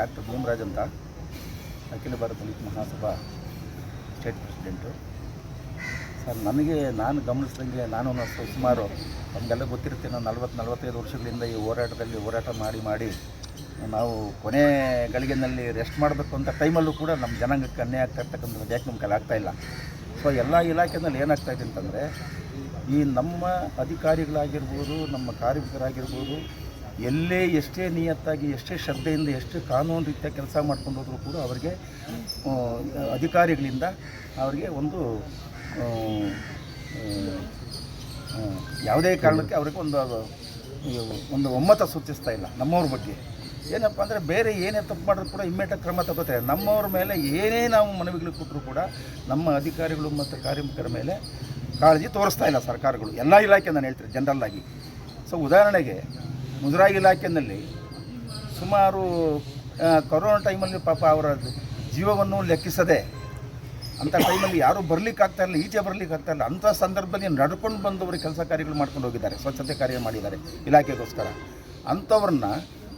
Doctor Bhimraj ಅಂತ. Akhila Bharata Dalita Mahasabha state president. Sir ನನಗೆ ನಾನು ಗಮನಿಸ್ದಂಗೆ ನಾನು ಸುಮಾರು ನಮಗೆಲ್ಲ ಗೊತ್ತಿರುತ್ತೆ ನಾನು ನಲ್ವತ್ತು ನಲವತ್ತೈದು ವರ್ಷಗಳಿಂದ ಈ ಹೋರಾಟದಲ್ಲಿ ಹೋರಾಟ ಮಾಡಿ ಮಾಡಿ ನಾವು ಕೊನೆ ಗಳಿಗೆನಲ್ಲಿ ರೆಸ್ಟ್ ಮಾಡಬೇಕು ಅಂತ ಟೈಮಲ್ಲೂ ಕೂಡ ನಮ್ಮ ಜನಾಂಗಕ್ಕೆ ಅನ್ಯಾಯ ಆಗ್ತಾ ಇರ್ತಕ್ಕಂಥದ್ದು ಯಾಕೆ ನಮ್ಮ ಕೈಲಿ ಆಗ್ತಾಯಿಲ್ಲ ಸೊ ಎಲ್ಲ ಏನಾಗ್ತಾ ಇದೆ ಅಂತಂದರೆ ಈ ನಮ್ಮ ಅಧಿಕಾರಿಗಳಾಗಿರ್ಬೋದು, ನಮ್ಮ ಕಾರ್ಮಿಕರಾಗಿರ್ಬೋದು ಎಲ್ಲೇ ಎಷ್ಟೇ ನಿಯತ್ತಾಗಿ, ಎಷ್ಟೇ ಶ್ರದ್ಧೆಯಿಂದ, ಎಷ್ಟೇ ಕಾನೂನು ರೀತಿಯ ಕೆಲಸ ಮಾಡ್ಕೊಂಡು ಹೋದರೂ ಕೂಡ ಅವರಿಗೆ ಅಧಿಕಾರಿಗಳಿಂದ ಅವರಿಗೆ ಒಂದು ಯಾವುದೇ ಕಾರಣಕ್ಕೆ ಅವ್ರಿಗೆ ಒಂದು ಒಂದು ಒಮ್ಮತ ಸೂಚಿಸ್ತಾ ಇಲ್ಲ ನಮ್ಮವ್ರ ಬಗ್ಗೆ. ಏನಪ್ಪ ಅಂದರೆ ಬೇರೆ ಏನೇ ತಪ್ಪು ಮಾಡಿದ್ರು ಕೂಡ ಇಮ್ಮಿಡಿಯೇಟ್ ಕ್ರಮ ತಗೋತಾರೆ. ನಮ್ಮವ್ರ ಮೇಲೆ ಏನೇ ನಾವು ಮನವಿಗಳು ಕೊಟ್ಟರು ಕೂಡ ನಮ್ಮ ಅಧಿಕಾರಿಗಳು ಮತ್ತು ಕಾರ್ಮಿಕರ ಮೇಲೆ ಕಾಳಜಿ ತೋರಿಸ್ತಾ ಇಲ್ಲ ಸರ್ಕಾರಗಳು. ಎಲ್ಲ ಇಲಾಖೆ ನಾನು ಹೇಳ್ತೀನಿ ಜನರಲ್ ಆಗಿ. ಸೊ ಉದಾಹರಣೆಗೆ ಮುಜರಾಯಿ ಇಲಾಖೆಯಲ್ಲಿ ಸುಮಾರು ಕೊರೋನಾ ಟೈಮಲ್ಲಿ ಪಾಪ ಅವರ ಜೀವವನ್ನು ಲೆಕ್ಕಿಸದೆ ಅಂಥ ಟೈಮಲ್ಲಿ ಯಾರೂ ಬರಲಿಕ್ಕೆ ಆಗ್ತಾ ಇಲ್ಲ ಈಚೆ ಬರ್ಲಿಕ್ಕೆ ಆಗ್ತಾ ಇಲ್ಲ ಅಂಥ ಸಂದರ್ಭದಲ್ಲಿ ನಡ್ಕೊಂಡು ಬಂದವರು ಕೆಲಸ ಕಾರ್ಯಗಳು ಮಾಡ್ಕೊಂಡು ಹೋಗಿದ್ದಾರೆ, ಸ್ವಚ್ಛತೆ ಕಾರ್ಯ ಮಾಡಿದ್ದಾರೆ ಇಲಾಖೆಗೋಸ್ಕರ. ಅಂಥವ್ರನ್ನ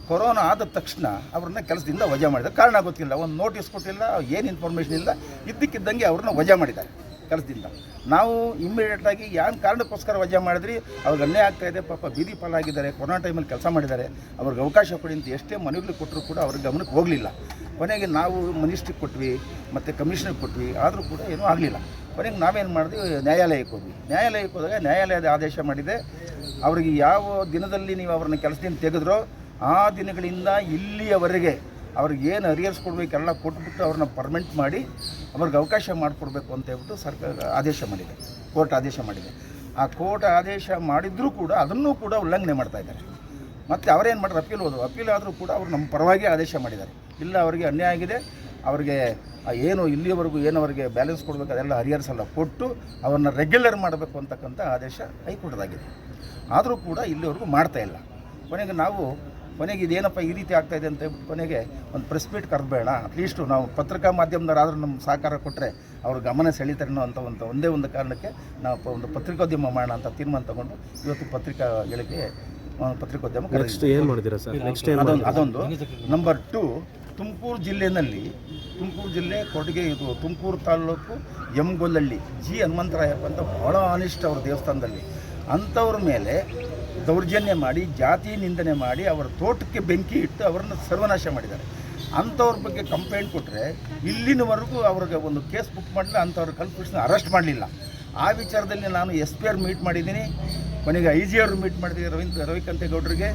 ಕೊರೋನಾ ಆದ ತಕ್ಷಣ ಅವ್ರನ್ನ ಕೆಲಸದಿಂದ ವಜಾ ಮಾಡಿದ್ದಾರೆ. ಕಾರಣ ಗೊತ್ತಿಲ್ಲ, ಒಂದು ನೋಟಿಸ್ ಕೊಟ್ಟಿಲ್ಲ, ಏನು ಇನ್ಫಾರ್ಮೇಷನ್ ಇಲ್ಲ, ಇದ್ದಕ್ಕಿದ್ದಂಗೆ ಅವ್ರನ್ನ ವಜಾ ಮಾಡಿದ್ದಾರೆ. ಕೆಲಸದಿಂದ ನಾವು ಇಮ್ಮಿಡಿಯೇಟಾಗಿ ಯಾವ ಕಾರಣಕ್ಕೋಸ್ಕರ ವಜಾ ಮಾಡಿದ್ರಿ ಅವ್ರಿಗೆ ಅನ್ಯಾಯ ಆಗ್ತಾ ಇದೆ, ಪಾಪ ಬೀದಿ ಪಾಲಾಗಿದ್ದಾರೆ, ಕೊರೋನಾ ಟೈಮಲ್ಲಿ ಕೆಲಸ ಮಾಡಿದ್ದಾರೆ, ಅವ್ರಿಗೆ ಅವಕಾಶ ಕೊಡಿ ಅಂತ ಎಷ್ಟೇ ಮನೆಗಳು ಕೊಟ್ಟರು ಕೂಡ ಅವ್ರಿಗೆ ಗಮನಕ್ಕೆ ಹೋಗಲಿಲ್ಲ. ಕೊನೆಗೆ ನಾವು ಮಿನಿಸ್ಟ್ರಿಗೆ ಕೊಟ್ವಿ, ಮತ್ತು ಕಮಿಷನರ್ಗೆ ಕೊಟ್ವಿ, ಆದರೂ ಕೂಡ ಏನೂ ಆಗಲಿಲ್ಲ. ಕೊನೆಗೆ ನಾವೇನು ಮಾಡಿದ್ವಿ, ನ್ಯಾಯಾಲಯಕ್ಕೆ ಹೋದ್ವಿ. ನ್ಯಾಯಾಲಯಕ್ಕೆ ಹೋದಾಗ ನ್ಯಾಯಾಲಯದ ಆದೇಶ ಮಾಡಿದೆ, ಅವರಿಗೆ ಯಾವ ದಿನದಲ್ಲಿ ನೀವು ಅವ್ರನ್ನ ಕೆಲಸದಿಂದ ತೆಗೆದ್ರೋ, ಆ ದಿನಗಳಿಂದ ಇಲ್ಲಿಯವರೆಗೆ ಅವ್ರಿಗೆ ಏನು ಅರಿಯರ್ಸ್ ಕೊಡಬೇಕು ಎಲ್ಲ ಕೊಟ್ಬಿಟ್ಟು ಅವ್ರನ್ನ ಪರ್ಮೆಂಟ್ ಮಾಡಿ ಅವ್ರಿಗೆ ಅವಕಾಶ ಮಾಡಿಕೊಡ್ಬೇಕು ಅಂತ ಹೇಳ್ಬಿಟ್ಟು ಸರ್ಕಾರ ಆದೇಶ ಮಾಡಿದೆ. ಕೋರ್ಟ್ ಆದೇಶ ಮಾಡಿದೆ. ಆ ಕೋರ್ಟ್ ಆದೇಶ ಮಾಡಿದರೂ ಕೂಡ ಅದನ್ನೂ ಕೂಡ ಉಲ್ಲಂಘನೆ ಮಾಡ್ತಾ ಇದ್ದಾರೆ. ಮತ್ತು ಅವರೇನು ಮಾಡಿದ್ರು? ಅಪೀಲ್ ಹೋದರು. ಅಪೀಲ್ ಆದರೂ ಕೂಡ ಅವರು ನಮ್ಮ ಪರವಾಗಿ ಆದೇಶ ಮಾಡಿದ್ದಾರೆ. ಇಲ್ಲ, ಅವರಿಗೆ ಅನ್ಯಾಯ ಆಗಿದೆ. ಅವರಿಗೆ ಏನು ಇಲ್ಲಿಯವರೆಗೂ ಏನು ಅವರಿಗೆ ಬ್ಯಾಲೆನ್ಸ್ ಕೊಡಬೇಕು ಅದೆಲ್ಲ ಹರಿಯರ್ಸ್ ಎಲ್ಲ ಕೊಟ್ಟು ಅವ್ರನ್ನ ರೆಗ್ಯುಲರ್ ಮಾಡಬೇಕು ಅಂತಕ್ಕಂಥ ಆದೇಶ ಹೈಕೋರ್ಟ್ದಾಗಿದೆ. ಆದರೂ ಕೂಡ ಇಲ್ಲಿವರೆಗೂ ಮಾಡ್ತಾ ಇಲ್ಲ. ಕೊನೆಗೆ ನಾವು ಕೊನೆಗೆ ಇದೇನಪ್ಪ ಈ ರೀತಿ ಆಗ್ತಾ ಇದೆ ಅಂತ ಹೇಳ್ಬಿಟ್ಟು ಕೊನೆಗೆ ಒಂದು ಪ್ರೆಸ್ ಮೀಟ್ ಕರೆದ್ಬೇಡ. ಅಟ್ಲೀಸ್ಟು ನಾವು ಪತ್ರಿಕಾ ಮಾಧ್ಯಮದವರಾದರೂ ನಮ್ಮ ಸಹಕಾರ ಕೊಟ್ಟರೆ ಅವ್ರ ಗಮನ ಸೆಳೀತಾರೆ ಅನ್ನೋ ಅಂತ ಒಂದು ಒಂದೇ ಒಂದು ಕಾರಣಕ್ಕೆ ನಾವು ಒಂದು ಪತ್ರಿಕೋದ್ಯಮ ಮಾಡೋಣ ಅಂತ ತೀರ್ಮಾನ ತಗೊಂಡು ಇವತ್ತು ಪತ್ರಿಕಾ ಗಳಿಗೆ ಆ, ಪತ್ರಿಕೋದ್ಯಮ ನೆಕ್ಸ್ಟ್ ಏನು ಮಾಡಿದ್ದೀರಾ ಸರ್? ನೆಕ್ಸ್ಟ್ ಏನು ಅದೊಂದು ಅದೊಂದು. ನಂಬರ್ ಟು ತುಮಕೂರು ಜಿಲ್ಲೆಯಲ್ಲಿ ತುಮಕೂರು ಜಿಲ್ಲೆ ಕೊಡುಗೆ ಇದು ತುಮಕೂರು ತಾಲೂಕು ಎಮ್ಗೊಲ್ಲಳ್ಳಿ ಜಿ ಹನುಮಂತರಾಯಪ್ಪ ಅಂತ ಭಾಳ ಆನಿಸ್ಟ್ ಅವ್ರ ದೇವಸ್ಥಾನದಲ್ಲಿ. ಅಂಥವ್ರ ಮೇಲೆ ದೌರ್ಜನ್ಯ ಮಾಡಿ, ಜಾತಿ ನಿಂದನೆ ಮಾಡಿ, ಅವರ ತೋಟಕ್ಕೆ ಬೆಂಕಿ ಇಟ್ಟು ಅವರನ್ನು ಸರ್ವನಾಶ ಮಾಡಿದ್ದಾರೆ. ಅಂಥವ್ರ ಬಗ್ಗೆ ಕಂಪ್ಲೇಂಟ್ ಕೊಟ್ಟರೆ ಇಲ್ಲಿನವರೆಗೂ ಅವ್ರಿಗೆ ಒಂದು ಕೇಸ್ ಬುಕ್ ಮಾಡಲಿಲ್ಲ, ಅಂಥವ್ರ ಕಲ್ಪಿಸ್ನ ಅರೆಸ್ಟ್ ಮಾಡಲಿಲ್ಲ. ಆ ವಿಚಾರದಲ್ಲಿ ನಾನು ಎಸ್ ಪಿ ಆರ್ ಮೀಟ್ ಮಾಡಿದ್ದೀನಿ. ಕೊನೆಗೆ ಐ ಜಿ ಅವರು ಮೀಟ್ ಮಾಡಿದ್ದೀನಿ ರವೀಂದ್ರ ರವಿಕಾಂತೇಗೌಡರಿಗೆ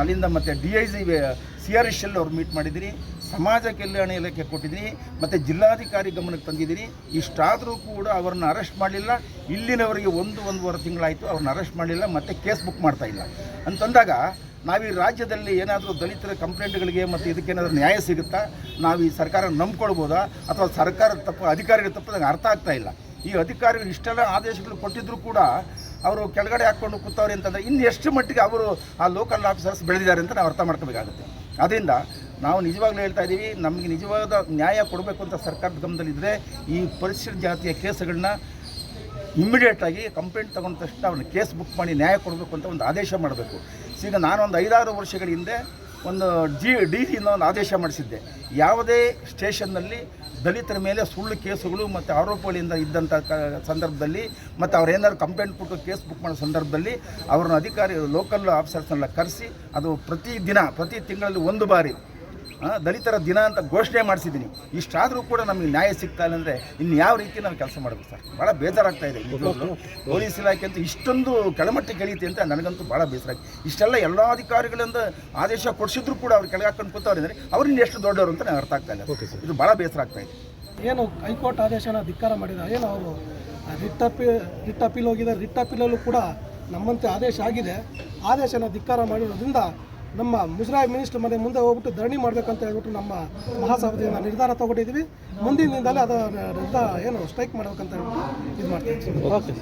ಅಲ್ಲಿಂದ ಮತ್ತು D I G C R S L ಅವ್ರು ಮೀಟ್ ಮಾಡಿದ್ದೀನಿ. ಸಮಾಜ ಕಲ್ಯಾಣ ಇಲಾಖೆ ಕೊಟ್ಟಿದ್ದೀನಿ, ಮತ್ತು ಜಿಲ್ಲಾಧಿಕಾರಿ ಗಮನಕ್ಕೆ ತಂದಿದ್ದೀನಿ. ಇಷ್ಟಾದರೂ ಕೂಡ ಅವರನ್ನು ಅರೆಸ್ಟ್ ಮಾಡಲಿಲ್ಲ. ಇಲ್ಲಿನವರಿಗೆ ಒಂದು, ಒಂದೂವರೆ ತಿಂಗಳಾಯಿತು, ಅವ್ರನ್ನ ಅರೆಸ್ಟ್ ಮಾಡಲಿಲ್ಲ, ಮತ್ತು ಕೇಸ್ ಬುಕ್ ಮಾಡ್ತಾ ಇಲ್ಲ. ಅಂತಂದಾಗ ನಾವು ರಾಜ್ಯದಲ್ಲಿ ಏನಾದರೂ ದಲಿತರ ಕಂಪ್ಲೇಂಟ್ಗಳಿಗೆ ಮತ್ತು ಇದಕ್ಕೇನಾದರೂ ನ್ಯಾಯ ಸಿಗುತ್ತಾ? ನಾವು ಈ ಸರ್ಕಾರ ನಂಬ್ಕೊಳ್ಬೋದಾ? ಅಥವಾ ಸರ್ಕಾರದ ತಪ್ಪು, ಅಧಿಕಾರಿಗಳ ತಪ್ಪು ನನಗೆ ಅರ್ಥ ಆಗ್ತಾ ಇಲ್ಲ. ಈ ಅಧಿಕಾರಿಗಳು ಇಷ್ಟೆಲ್ಲ ಆದೇಶಗಳು ಕೊಟ್ಟಿದ್ದರೂ ಕೂಡ ಅವರು ಕೆಳಗಡೆ ಹಾಕ್ಕೊಂಡು ಕೂತವ್ರೆ ಅಂತಂದರೆ ಇನ್ನು ಎಷ್ಟು ಮಟ್ಟಿಗೆ ಅವರು ಆ ಲೋಕಲ್ ಆಫೀಸರ್ಸ್ ಬೆಳೆದಿದ್ದಾರೆ ಅಂತ ನಾವು ಅರ್ಥ ಮಾಡ್ಕೋಬೇಕಾಗುತ್ತೆ. ಅದರಿಂದ ನಾವು ನಿಜವಾಗ್ಲೂ ಹೇಳ್ತಾ ಇದ್ದೀವಿ ನಮಗೆ ನಿಜವಾದ ನ್ಯಾಯ ಕೊಡಬೇಕು ಅಂತ ಸರ್ಕಾರದ ಗಮನದಲ್ಲಿದ್ದರೆ ಈ ಪರಿಶಿಷ್ಟ ಜಾತಿಯ ಕೇಸ್ಗಳನ್ನ ಇಮ್ಮಿಡಿಯೇಟಾಗಿ ಕಂಪ್ಲೇಂಟ್ ತಗೊಂಡ ತಕ್ಷಣ ಅವ್ರನ್ನ ಕೇಸ್ ಬುಕ್ ಮಾಡಿ ನ್ಯಾಯ ಕೊಡಬೇಕು ಅಂತ ಒಂದು ಆದೇಶ ಮಾಡಬೇಕು. ಈಗ ನಾನೊಂದು ಐದಾರು ವರ್ಷಗಳ ಹಿಂದೆ ಒಂದು ಜಿ ಡಿ ಜಿಯಿಂದ ಒಂದು ಆದೇಶ ಮಾಡಿಸಿದ್ದೆ. ಯಾವುದೇ ಸ್ಟೇಷನ್ನಲ್ಲಿ ದಲಿತರ ಮೇಲೆ ಸುಳ್ಳು ಕೇಸುಗಳು ಮತ್ತು ಆರೋಪಗಳಿಂದ ಇದ್ದಂಥ ಸಂದರ್ಭದಲ್ಲಿ ಮತ್ತು ಅವರೇನಾದ್ರು ಕಂಪ್ಲೇಂಟ್ ಕೊಟ್ಟು ಕೇಸ್ ಬುಕ್ ಮಾಡೋ ಸಂದರ್ಭದಲ್ಲಿ ಅವ್ರನ್ನ ಅಧಿಕಾರಿ ಲೋಕಲ್ ಆಫೀಸರ್ಸ್ನೆಲ್ಲ ಕರೆಸಿ ಅದು ಪ್ರತಿ ದಿನ, ಪ್ರತಿ ತಿಂಗಳಲ್ಲಿ ಒಂದು ಬಾರಿ ದಲಿತರ ದಿನ ಅಂತ ಘೋಷಣೆ ಮಾಡಿಸಿದ್ದೀನಿ. ಇಷ್ಟಾದರೂ ಕೂಡ ನಮಗೆ ನ್ಯಾಯ ಸಿಗ್ತಾ ಇಲ್ಲ ಅಂದರೆ ಇನ್ನು ಯಾವ ರೀತಿ ನಾವು ಕೆಲಸ ಮಾಡಬೇಕು ಸರ್? ಭಾಳ ಬೇಜಾರಾಗ್ತಾ ಇದೆ ಪೊಲೀಸ್ ಇಲಾಖೆ ಅಂತ ಇಷ್ಟೊಂದು ಕೆಳಮಟ್ಟಕ್ಕೆ ಇಳೀತಿ ಅಂತ ನನಗಂತೂ ಭಾಳ ಬೇಸರ ಆಗಿದೆ ಇಷ್ಟೆಲ್ಲ ಎಲ್ಲ ಅಧಿಕಾರಿಗಳಿಂದ ಆದೇಶ ಕೊಡಿಸಿದ್ರು ಕೂಡ ಅವ್ರು ಕೆಳಗೆ ಹಾಕೊಂಡು ಕೂತವ್ರು ಅಂದರೆ ಅವ್ರಿಂದ ಎಷ್ಟು ದೊಡ್ಡವರು ಅಂತ ನನಗೆ ಅರ್ಥ ಆಗ್ತಾ ಇಲ್ಲ ಇದು ಭಾಳ ಬೇಸರ ಆಗ್ತಾ ಇದೆ. ಏನು ಹೈಕೋರ್ಟ್ ಆದೇಶನ ಧಿಕ್ಕಾರ ಮಾಡಿದ ಏನು ಅವರು? ರಿಟ್ ಅಪಿ ರಿಟ್ ಅಪೀಲ್ ಹೋಗಿದೆ ರಿಟ್ ಅಪೀಲಲ್ಲೂ ಕೂಡ ನಮ್ಮಂತೆ ಆದೇಶ ಆಗಿದೆ. ಆದೇಶನ ಧಿಕ್ಕಾರ ಮಾಡಿರೋದ್ರಿಂದ ನಮ್ಮ ಮುಜರಾಯಿ ಮಿನಿಸ್ಟರ್ ಮನೆ ಮುಂದೆ ಹೋಗ್ಬಿಟ್ಟು ಧರಣಿ ಮಾಡಬೇಕಂತ ಹೇಳ್ಬಿಟ್ಟು ನಮ್ಮ ಮಹಾಸಭೆಯಿಂದ ನಿರ್ಧಾರ ತಗೊಂಡಿದ್ದೀವಿ. ಮುಂದಿನ ದಿನದಲ್ಲಿ ಅದು ಏನು ಸ್ಟ್ರೈಕ್ ಮಾಡಬೇಕಂತ ಹೇಳ್ಬಿಟ್ಟು ಇದು ಮಾಡ್ತೀವಿ